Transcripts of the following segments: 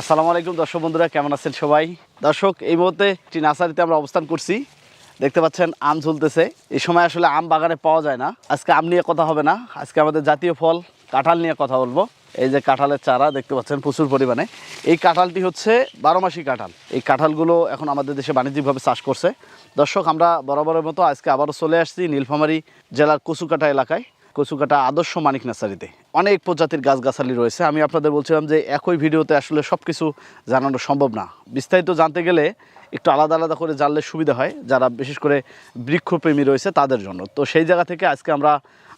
আসসালামু আলাইকুম দর্শক বন্ধুরা, কেমন আছেন সবাই? দর্শক, এই মুহূর্তে একটি নার্সারিতে আমরা অবস্থান করছি। দেখতে পাচ্ছেন, আম ঝুলতেছে। এই সময় আসলে আম বাগানে পাওয়া যায় না। আজকে আম নিয়ে কথা হবে না। আজকে আমাদের জাতীয় ফল, কাঁঠাল নিয়ে কথা বলব। এই যে কাঁঠালের চারা, দেখতে পাচ্ছেন প্রচুর পরিমাণে। এই কাঁঠালটি হচ্ছে বারোমাসি কাঁঠাল। এই কাঁঠালগুলো এখন আমাদের দেশে বাণিজ্যিকভাবে চাষ করছে। দর্শক, আমরা বরাবরের মতো আজকে আবারও চলে আসছি নীলফামারী জেলার কচুকাটা এলাকায়। কচুকাটা আদর্শ মানিক নার্সারিতে অনেক প্রজাতির গাছগাছালি রয়েছে। আমি আপনাদের বলছিলাম যে একই ভিডিওতে আসলে সব কিছু জানানো সম্ভব না। বিস্তারিত জানতে গেলে একটু আলাদা আলাদা করে জানলে সুবিধা হয়, যারা বিশেষ করে বৃক্ষপ্রেমী রয়েছে তাদের জন্য। তো সেই জায়গা থেকে আজকে আমরা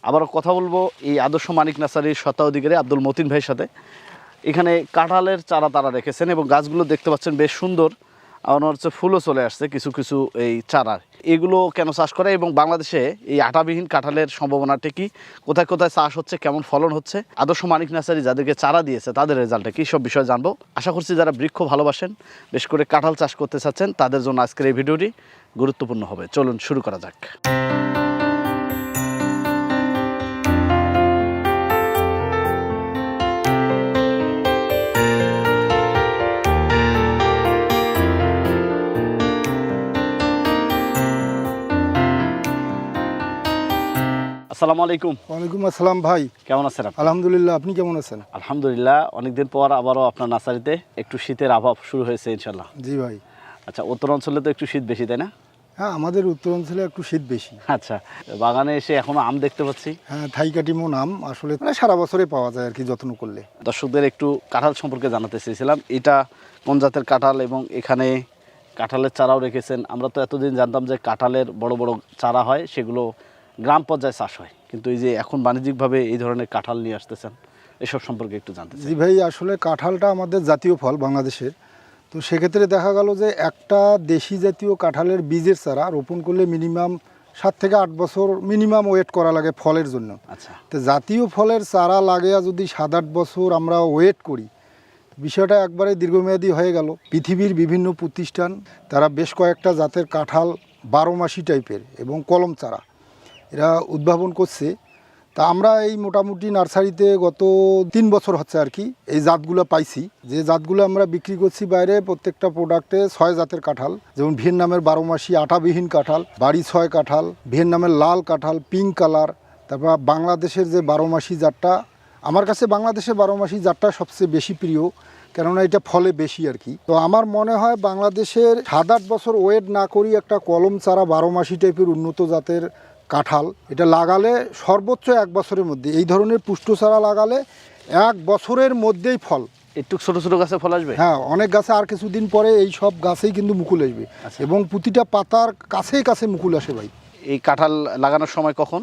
আবারও কথা বলব এই আদর্শ মানিক নার্সারির স্বত্বাধিকারী আব্দুল মতিন ভাইয়ের সাথে। এখানে কাঁঠালের চারা তারা রেখেছেন এবং গাছগুলো দেখতে পাচ্ছেন বেশ সুন্দর। আর হচ্ছে ফুলও চলে আসছে, কিছু কিছু এই চারার। এগুলো কেন চাষ করে এবং বাংলাদেশে এই আটাবিহীন কাঁঠালের সম্ভাবনাটা কি? কোথায় কোথায় চাষ হচ্ছে? কেমন ফলন হচ্ছে? আদর্শ মানিক নার্সারি যাদেরকে চারা দিয়েছে, তাদের রেজাল্টটা কি? সব বিষয়ে জানব। আশা করছি যারা বৃক্ষ ভালোবাসেন, বেশ করে কাঁঠাল চাষ করতে চাচ্ছেন, তাদের জন্য আজকের এই ভিডিওটি গুরুত্বপূর্ণ হবে। চলুন শুরু করা যাক। আসসালামু আলাইকুম। ওয়ালাইকুম আসসালাম ভাই। কেমন আছেন আলহামদুলিল্লাহ আপনি কেমন আছেন? আলহামদুলিল্লাহ অনেকদিন পর আবারও আপনার নার্সারিতে একটু শীতের অভাব শুরু হয়েছে ইনশাল্লাহ জি ভাই। আচ্ছা উত্তর অঞ্চলে তো একটু শীত বেশি তাই না? হ্যাঁ আমাদের উত্তর অঞ্চলে একটু শীত বেশি। আচ্ছা বাগানে এসে এখনও আম দেখতে পাচ্ছি। হ্যাঁ থাইকাটিমো নাম আসলে মানে সারা বছরে পাওয়া যায় আর কি যত্ন করলে। দর্শকদের একটু কাঁঠাল সম্পর্কে জানাতে চেয়েছিলাম। এটা কোন জাতের কাঁঠাল এবং এখানে কাঁঠালের চারাও রেখেছেন? আমরা তো এতদিন জানতাম যে কাঁঠালের বড় বড় চারা হয় সেগুলো গ্রাম পর্যায়ে চাষ হয়। কিন্তু এই যে এখন বাণিজ্যিকভাবে এই ধরনের কাঁঠাল নিয়ে আসতেছেন এসব সম্পর্কে একটু জানতে চাই। জি ভাই আসলে কাঁঠালটা আমাদের জাতীয় ফল বাংলাদেশের। তো সেক্ষেত্রে দেখা গেল যে একটা দেশি জাতীয় কাঁঠালের বীজের চারা রোপণ করলে মিনিমাম সাত থেকে আট বছর মিনিমাম ওয়েট করা লাগে ফলের জন্য। আচ্ছা। তো জাতীয় ফলের চারা লাগিয়া যদি সাত আট বছর আমরা ওয়েট করি বিষয়টা একবারে দীর্ঘমেয়াদী হয়ে গেল। পৃথিবীর বিভিন্ন প্রতিষ্ঠান তারা বেশ কয়েকটা জাতের কাঁঠাল বারো মাসি টাইপের এবং কলম চারা এরা উদ্ভাবন করছে। তা আমরা এই মোটামুটি নার্সারিতে গত তিন বছর হচ্ছে আর কি এই জাতগুলো পাইছি। যে জাতগুলো আমরা বিক্রি করছি বাইরে প্রত্যেকটা প্রোডাক্টে ছয় জাতের কাঁঠাল, যেমন ভিয়েতনামের বারো মাসি আটাবিহীন কাঁঠাল, বাড়ি ছয় কাঁঠাল, ভিয়েতনামের লাল কাঁঠাল, পিঙ্ক কালার, তারপর বাংলাদেশের যে বারো মাসি জাতটা, আমার কাছে বাংলাদেশের বারো মাসি জাতটা সবচেয়ে বেশি প্রিয়, কেননা এটা ফলে বেশি আর কি। তো আমার মনে হয় বাংলাদেশের সাত আট বছর ওয়েট না করি একটা কলম চারা বারো মাসি টাইপের উন্নত জাতের কাঁঠাল এটা লাগালে সর্বোচ্চ এক বছরের মধ্যে এই ধরনের পুষ্ট চারা লাগালে এক বছরের মধ্যেই ফল। একটু ছোট ছোট গাছে ফল আসবে? হ্যাঁ অনেক গাছে আর কিছুদিন পরে এই সব গাছেই কিন্তু মুকুল আসবে। আচ্ছা। এবং প্রতিটা পাতার কাছেই কাছে মুকুল আসে ভাই। এই কাঁঠাল লাগানোর সময় কখন?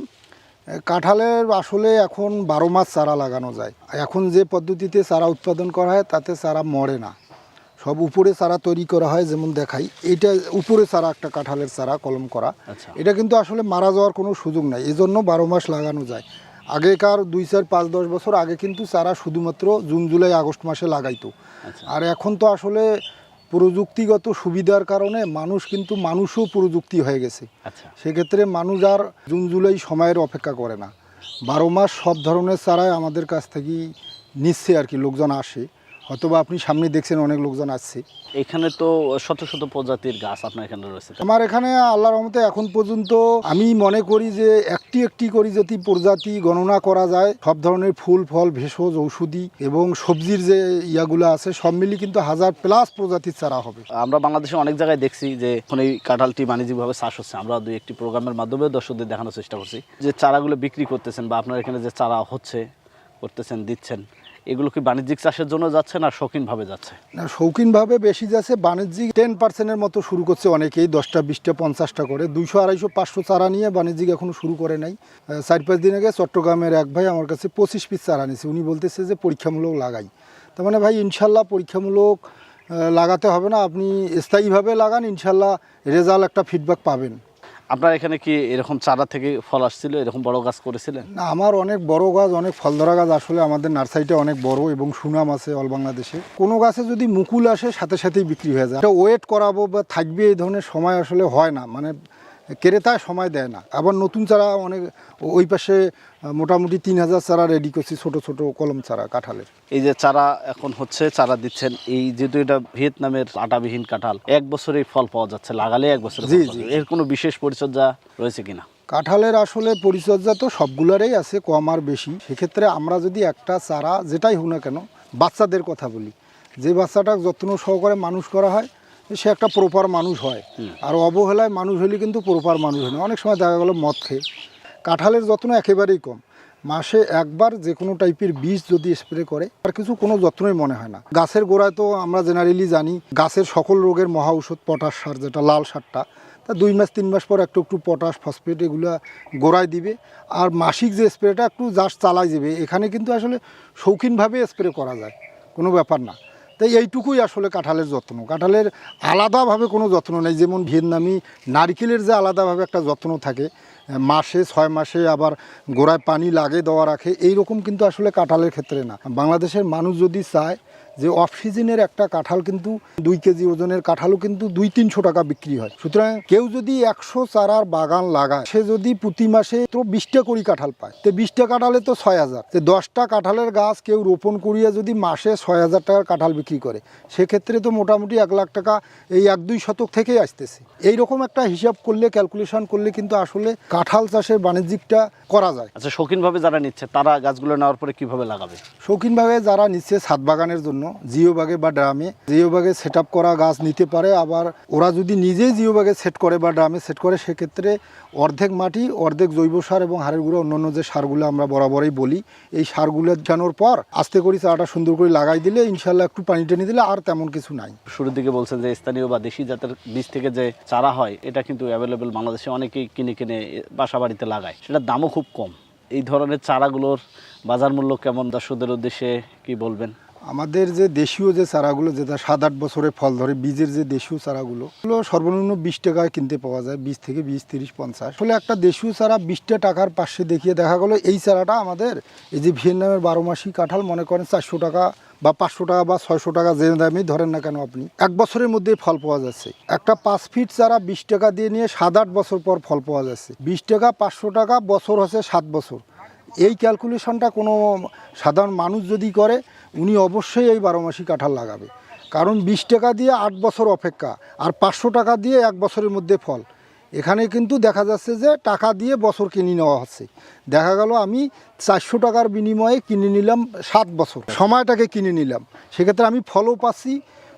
কাঁঠালের আসলে এখন বারো মাস চারা লাগানো যায়। এখন যে পদ্ধতিতে চারা উৎপাদন করা হয় তাতে চারা মরে না। সব উপরে চারা তৈরি করা হয় যেমন দেখাই। এটা উপরে চারা একটা কাঁঠালের চারা কলম করা। আচ্ছা। এটা কিন্তু আসলে মারা যাওয়ার কোনো সুযোগ নাই। এজন্য বারো মাস লাগানো যায়। আগেকার দুই চার পাঁচ দশ বছর আগে কিন্তু চারা শুধুমাত্র জুন জুলাই আগস্ট মাসে লাগাইতো। আচ্ছা। আর এখন তো আসলে প্রযুক্তিগত সুবিধার কারণে মানুষ কিন্তু মানুষও প্রযুক্তি হয়ে গেছে। আচ্ছা। সেক্ষেত্রে মানুষ আর জুন জুলাই সময়ের অপেক্ষা করে না। বারো মাস সব ধরনের চারাই আমাদের কাছ থেকেই নিচ্ছে আর কি লোকজন আসে। অথবা আপনি সামনে দেখছেন অনেক লোকজন আসছে। এখানে তো শত শত প্রজাতির গাছ আপনার এখানে রয়েছে। আমার এখানে আল্লাহর রহমতে এখন পর্যন্ত আমি মনে করি যে একটি একটি করে যদি প্রজাতি গণনা করা যায় সব ধরনের ফুল ফল ভেষজ ঔষধি এবং সবজির যে ইয়াগুলো আছে সব মিলিয়ে কিন্তু হাজার প্লাস প্রজাতির চারা হবে। আমরা বাংলাদেশে অনেক জায়গায় দেখছি যে এখন এই কাঁঠালটি বাণিজ্যিকভাবে চাষ হচ্ছে। আমরা দুই একটি প্রোগ্রামের মাধ্যমে দর্শকদের দেখানোর চেষ্টা করছি যে চারাগুলো বিক্রি করতেছেন বা আপনার এখানে যে চারা হচ্ছে করতেছেন দিচ্ছেন। এগুলো কি বাণিজ্যিক চাষের জন্য যাচ্ছে না শৌখিনভাবে যাচ্ছে? না, শৌখিনভাবে বেশি যাচ্ছে। বাণিজ্যিক টেন পার্সেন্টের মতো শুরু করছে অনেকেই, দশটা, বিশটা, পঞ্চাশটা করে। দুইশো, আড়াইশো, পাঁচশো চারা নিয়ে বাণিজ্যিক এখনও শুরু করে নাই। চার পাঁচ দিন আগে চট্টগ্রামের এক ভাই আমার কাছে পঁচিশ পিস চারা নিয়েছে। উনি বলতেছে যে পরীক্ষামূলক লাগাই। তার মানে ভাই, ইনশাল্লাহ পরীক্ষামূলক লাগাতে হবে না। আপনি স্থায়ীভাবে লাগান, ইনশাল্লাহ রেজাল্ট একটা ফিডব্যাক পাবেন। আপনার এখানে কি এরকম চারা থেকে ফল আসছিল? এরকম বড় গাছ করেছিলেন? না, আমার অনেক বড় গাছ, অনেক ফল ধরা গাছ আসলে আমাদের নার্সারিটা অনেক বড় এবং সুনাম আছে অল বাংলাদেশে। কোনো গাছে যদি মুকুল আসে, সাথে সাথেই বিক্রি হয়ে যায়। ওয়েট করাবো বা থাকবে এই ধরনের সময় আসলে হয় না। মানে ক্রেতায় সময় দেয় না। আবার নতুন চারা অনেক ওই পাশে মোটামুটি তিন হাজার চারা রেডি করছি ছোট ছোট কলম চারা কাঁঠালের। এই যে চারা এখন হচ্ছে চারা দিচ্ছেন এই যেহেতু এটা ভিয়েতনামের আটাবিহীন কাঁঠাল এক বছরেই ফল পাওয়া যাচ্ছে লাগালে এক বছর জি, জি। এর কোনো বিশেষ পরিচর্যা রয়েছে কিনা? কাঁঠালের আসলে পরিচর্যা তো সবগুলোরই আছে কম আর বেশি। সেক্ষেত্রে আমরা যদি একটা চারা যেটাই হোক না কেন বাচ্চাদের কথা বলি। যে বাচ্চাটা যত্ন সহকারে মানুষ করা হয় সে একটা প্রপার মানুষ হয়। আর অবহেলায় মানুষ হলে কিন্তু প্রপার মানুষ হয় না। অনেক সময় দেখা গেলো মদ খেয়ে। কাঁঠালের যত্ন একেবারেই কম। মাসে একবার যে কোনো টাইপের বীজ যদি স্প্রে করে আর কিছু কোনো যত্নই মনে হয় না। গাছের গোড়ায় তো আমরা জেনারেলি জানি গাছের সকল রোগের মহা ঔষধ পটাশ সার যেটা লাল সারটা তা দুই মাস তিন মাস পর একটু একটু পটাশ ফসফেট এগুলো গোড়ায় দিবে। আর মাসিক যে স্প্রেটা একটু জাস্ট চালাই যাবে এখানে কিন্তু আসলে শৌখিনভাবে স্প্রে করা যায়। কোনো ব্যাপার না। তাই এইটুকুই আসলে কাঁঠালের যত্ন। কাঁঠালের আলাদাভাবে কোনো যত্ন নেই। যেমন ভিয়েতনামি নারকেলের যে আলাদাভাবে একটা যত্ন থাকে, মাসে ছয় মাসে আবার গোড়ায় পানি লাগে দেওয়া রাখে, এইরকম কিন্তু আসলে কাঁঠালের ক্ষেত্রে না। বাংলাদেশের মানুষ যদি চায় যে অফ সিজনের একটা কাঁঠাল কিন্তু দুই কেজি ওজনের কাঁঠালও কিন্তু দুই তিনশো টাকা বিক্রি হয়। সুতরাং কেউ যদি একশো চারার বাগান লাগায় সে যদি প্রতি মাসে তো বিশটা করি কাঁঠাল পায়। তো বিশটা কাঁঠালে তো ছয় হাজার। তো দশটা কাঁঠালের গাছ কেউ রোপণ করিয়া যদি মাসে ছয় হাজার টাকার কাঁঠাল বিক্রি করে সেক্ষেত্রে তো মোটামুটি এক লাখ টাকা এই এক দুই শতক থেকেই আসতেছে। এই রকম একটা হিসাব করলে ক্যালকুলেশন করলে কিন্তু আসলে কাঁঠাল চাষের বাণিজ্যিকটা করা যায়। আচ্ছা শৌখিনভাবে যারা নিচ্ছে তারা গাছগুলো নেওয়ার পরে কীভাবে লাগাবে? শৌখিনভাবে যারা নিচ্ছে ছাদ বাগানের জন্য জিও বাগে বা ড্রামে। জিও বাগে সেট করা গাছ নিতে পারে, আবার ওরা যদি নিজেই জিও বাগে সেট করে বা ড্রামে সেট করে, সেক্ষেত্রে অর্ধেক মাটি, অর্ধেক জৈব সার এবং হাড়ের গুঁড়ো, অন্যান্য যে সারগুলো আমরা বরাবরই বলি, এই সারগুলো জানোর পর আস্তে করে চারাটা সুন্দর করে লাগাই দিলে ইনশাল্লাহ একটু পানি টেনে দিলে আর তেমন কিছু নাই। শুরুর দিকে বলছেন যে স্থানীয় বা দেশি জাতের বীজ থেকে যে চারা হয়, এটা কিন্তু অ্যাভেলেবেল বাংলাদেশে অনেকেই কিনে কিনে বাসা বাড়িতে লাগায়। সেটার দামও খুব কম। এই ধরনের চারাগুলোর বাজার মূল্য কেমন? দর্শকদের উদ্দেশ্যে কি বলবেন? আমাদের যে দেশীয় যে চারাগুলো যেটা সাত আট বছরে ফল ধরে বীজের যে দেশীয় চারাগুলো ওগুলো সর্বনিম্ন বিশ টাকায় কিনতে পাওয়া যায়, বিশ থেকে বিশ, তিরিশ, পঞ্চাশ। আসলে একটা দেশীয় চারা বিশটা টাকার পাশে দেখিয়ে দেখা গেলো, এই চারাটা আমাদের এই যে ভিয়েতনামের বারো মাসি কাঁঠাল মনে করেন চারশো টাকা বা পাঁচশো টাকা বা ছয়শো টাকা যে দামই ধরেন না কেন আপনি, এক বছরের মধ্যে ফল পাওয়া যাচ্ছে। একটা পাঁচ ফিট চারা বিশ টাকা দিয়ে নিয়ে সাত আট বছর পর ফল পাওয়া যাচ্ছে। বিশ টাকা, পাঁচশো টাকা, বছর হচ্ছে সাত বছর। এই ক্যালকুলেশনটা কোনো সাধারণ মানুষ যদি করে উনি অবশ্যই এই বারো মাসি কাঁঠাল লাগাবে। কারণ বিশ টাকা দিয়ে আট বছর অপেক্ষা, আর পাঁচশো টাকা দিয়ে এক বছরের মধ্যে ফল। এখানে কিন্তু দেখা যাচ্ছে যে টাকা দিয়ে বছর কিনে নেওয়া হচ্ছে। দেখা গেল আমি চারশো টাকার বিনিময়ে কিনে নিলাম সাত বছর। সময়টাকে কিনে নিলাম। সেক্ষেত্রে আমি ফলও পাচ্ছি,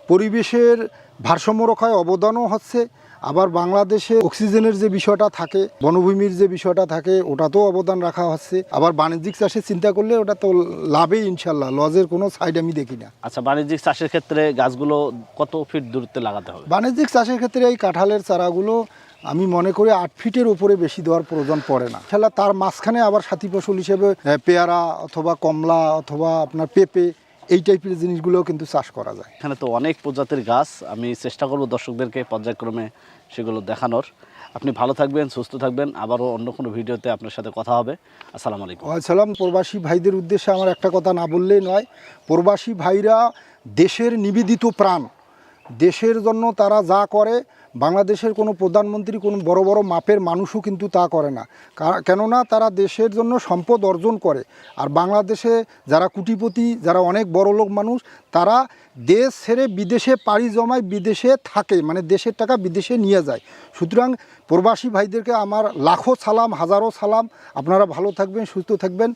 পরিবেশের ভারসাম্য রক্ষায় অবদানও হচ্ছে আবার বাংলাদেশে অক্সিজেনের যে বিষয়টা থাকে বনভূমির যে বিষয়টা থাকে ওটাতেও অবদান রাখা হচ্ছে। আবার বাণিজ্যিক চাষে চিন্তা করলে ওটা তো লাভেই ইনশাল্লাহ লজের কোনো সাইড আমি দেখি না। আচ্ছা বাণিজ্যিক চাষের ক্ষেত্রে গাছগুলো কত ফিট দূরত্বে লাগাতে হবে? বাণিজ্যিক চাষের ক্ষেত্রে এই কাঁঠালের চারাগুলো আমি মনে করি আট ফিটের উপরে বেশি দেওয়ার প্রয়োজন পড়ে না। খেলা তার মাঝখানে আবার সাথী ফসল হিসেবে পেয়ারা অথবা কমলা অথবা আপনার পেঁপে এই টাইপের জিনিসগুলো কিন্তু চাষ করা যায়। এখানে তো অনেক প্রজাতির গাছ আমি চেষ্টা করব দর্শকদেরকে পর্যায়ক্রমে সেগুলো দেখানোর। আপনি ভালো থাকবেন, সুস্থ থাকবেন। আবারও অন্য কোনো ভিডিওতে আপনার সাথে কথা হবে। আসসালামু আলাইকুম। আসসালাম। প্রবাসী ভাইদের উদ্দেশ্যে আমার একটা কথা না বললেই নয়। প্রবাসী ভাইরা দেশের নিবেদিত প্রাণ, দেশের জন্য তারা যা করে বাংলাদেশের কোনো প্রধানমন্ত্রী কোনো বড় বড় মাপের মানুষও কিন্তু তা করে না। কেননা তারা দেশের জন্য সম্পদ অর্জন করে। আর বাংলাদেশে যারা কুটিপতি, যারা অনেক বড় লোক মানুষ, তারা দেশ ছেড়ে বিদেশে পাড়ি জমায় বিদেশে থাকে মানে দেশের টাকা বিদেশে নিয়ে যায়। সুতরাং প্রবাসী ভাইদেরকে আমার লাখো সালাম, হাজারো সালাম। আপনারা ভালো থাকবেন, সুস্থ থাকবেন।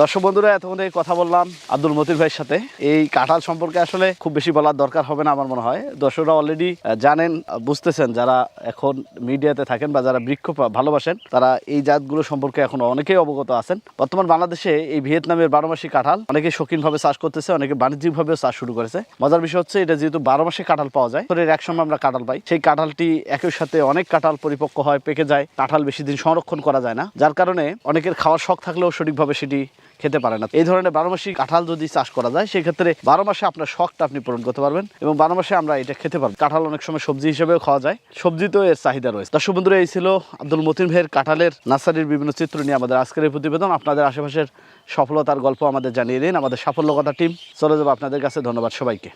দর্শক বন্ধুরা, এতক্ষণ থেকে কথা বললাম আব্দুল মতির ভাইয়ের সাথে। এই কাঁঠাল সম্পর্কে আসলে খুব বেশি বলার দরকার হবে না আমার মনে হয়। দর্শকরা অলরেডি জানেন বুঝতেছেন, যারা এখন মিডিয়াতে থাকেন বা যারা বৃক্ষ ভালোবাসেন, তারা এই জাতগুলো সম্পর্কে এখন অনেকেই অবগত আছেন। বর্তমান বাংলাদেশে এই ভিয়েতনামের বারো মাসি কাঁঠাল অনেকে শৌখিনভাবে চাষ করতেছে, অনেকে বাণিজ্যিকভাবেও চাষ শুরু করেছে। মজার বিষয় হচ্ছে, এটা যেহেতু বারো মাসে কাঁঠাল পাওয়া যায় এক সময় আমরা কাঁঠাল পাই। সেই কাঁঠালটি একই সাথে অনেক কাঁঠাল পরিপক্ক হয়, পেকে যায়। কাঁঠাল বেশি দিন সংরক্ষণ করা যায় না। যার কারণে অনেকের খাওয়ার শখ থাকলেও সঠিকভাবে সেটি খেতে পারে না। এই ধরনের বারো মাসি কাঁঠাল যদি চাষ করা যায়, সেক্ষেত্রে বারো মাসে আপনার শখটা আপনি পূরণ করতে পারবেন এবং বারো মাসে আমরা এটা খেতে পারব। কাঁঠাল অনেক সময় সবজি হিসেবেও খাওয়া যায়। সবজিতেও এর চাহিদা রয়েছে। দর্শক বন্ধুরা, এই ছিল আব্দুল মতিন ভাইয়ের কাঁঠালের নার্সারির বিভিন্ন চিত্র নিয়ে আমাদের আজকের এই প্রতিবেদন। আপনাদের আশেপাশের সফলতার গল্প আমাদের জানিয়ে দিন। আমাদের সাফল্য কথা টিম। চলে যাব আপনাদের কাছে। ধন্যবাদ সবাইকে।